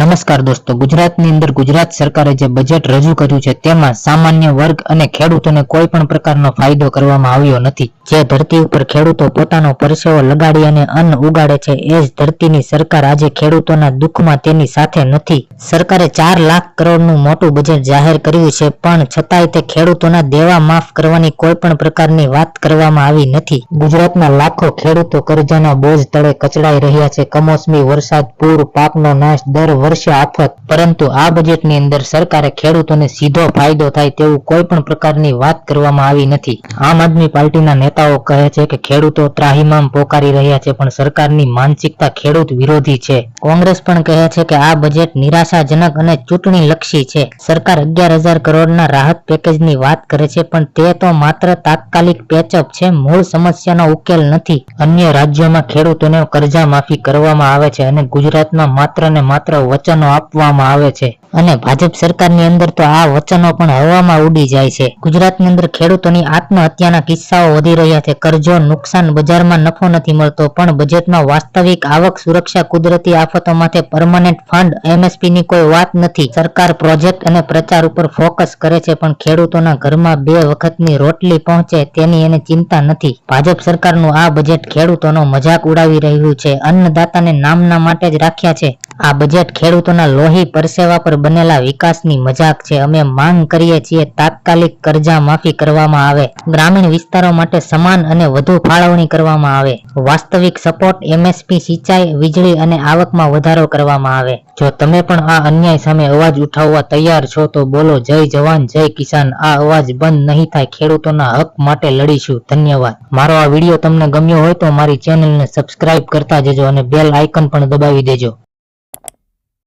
નમસ્કાર દોસ્તો, ગુજરાતની અંદર ગુજરાત સરકારે જે બજેટ રજૂ કર્યું છે તેમાં સામાન્ય વર્ગ અને ખેડૂતોને કોઈ પણ પ્રકારનો ફાયદો કરવામાં આવ્યો નથી. જે ધરતી ઉપર ખેડૂતો પોતાનો પરસેવો લગાડી અને અન્ન ઉગાડે છે, એ જ ધરતીની સરકાર આજે ખેડૂતોના દુઃખમાં તેની સાથે નથી. સરકારે ચાર લાખ કરોડનું મોટું બજેટ જાહેર કર્યું છે, પણ છતાંય તે ખેડૂતોના દેવા માફ કરવાની કોઈ પણ પ્રકારની વાત કરવામાં આવી નથી. ગુજરાતના લાખો ખેડૂતો કરજાના બોજ તળે કચડાઈ રહ્યા છે, કમોસમી વરસાદ, પૂર, પાકનો નાશ દર વર્ષે આફત. પરંતુ આ બજેટની અંદર સરકારે ખેડૂતોને સીધો ફાયદો થાય તેવું કોઈ પણ પ્રકારની વાત કરવામાં આવી નથી. આમ આદમી પાર્ટીના નેતાઓ કહે છે કે ખેડૂતો ત્રાહીમામ પોકારી રહ્યા છે, પણ સરકારની માનસિકતા ખેડૂત વિરોધી છે. કોંગ્રેસ પણ કહે છે કે આ બજેટ નિરાશાજનક અને ચૂંટણી લક્ષી છે. સરકાર અગિયાર હજાર કરોડના રાહત પેકેજની વાત કરે છે, પણ તે તો માત્ર તાત્કાલિક પેચઅપ છે, મૂળ સમસ્યાનો ઉકેલ નથી. અન્ય રાજ્યોમાં ખેડૂતોને કરજા માફી કરવામાં આવે છે અને ગુજરાતમાં માત્ર ને માત્ર વચનો આપવામાં આવે છે. અને ભાજપ સરકારની અંદર તો આ વચનો પણ હવામાં ઉડી જાય છે. ગુજરાતની અંદર ખેડૂતોની આત્મહત્યાના કિસ્સાઓ વધી રહ્યા છે. કરજો, નુકસાન બજારમાં નફો નથી મળતો, પણ બજેટમાં વાસ્તવિક આવક સુરક્ષા કુદરતી આફતો માટે પરમનન્ટ ફંડ એમએસપી કોઈ વાત નથી. સરકાર પ્રોજેક્ટ અને પ્રચાર ઉપર ફોકસ કરે છે, પણ ખેડૂતોના ઘરમાં બે વખતની રોટલી પહોંચે તેની એને ચિંતા નથી. ભાજપ સરકારનું આ બજેટ ખેડૂતોનો મજાક ઉડાવી રહ્યું છે. અન્નદાતાને નામના માટે જ રાખ્યા છે. આ બજેટ ખેડૂતોના લોહી પરસેવા પર બનેલા વિકાસની મજાક છે. અમે માંગ કરીએ છીએ તાત્કાલિક કરજા માફી કરવામાં આવે. ગ્રામીણ વિસ્તારો માટે સમાન અને વધુ ફાળવણી કરવામાં આવે. વાસ્તવિક સપોર્ટ, એમએસપી, સિંચાઈ, વીજળી અને આવકમાં વધારો કરવામાં આવે. જો તમે પણ આ અન્યાય સામે અવાજ ઉઠાવવા તૈયાર છો, તો બોલો, જય જવાન, જય કિસાન. આ અવાજ બંધ નહીં થાય. ખેડૂતોના હક માટે લડીશું. ધન્યવાદ. મારો આ વીડિયો તમને ગમ્યો હોય તો મારી ચેનલને સબસ્ક્રાઇબ કરતા જજો અને બેલ આઇકન પણ દબાવી દેજો.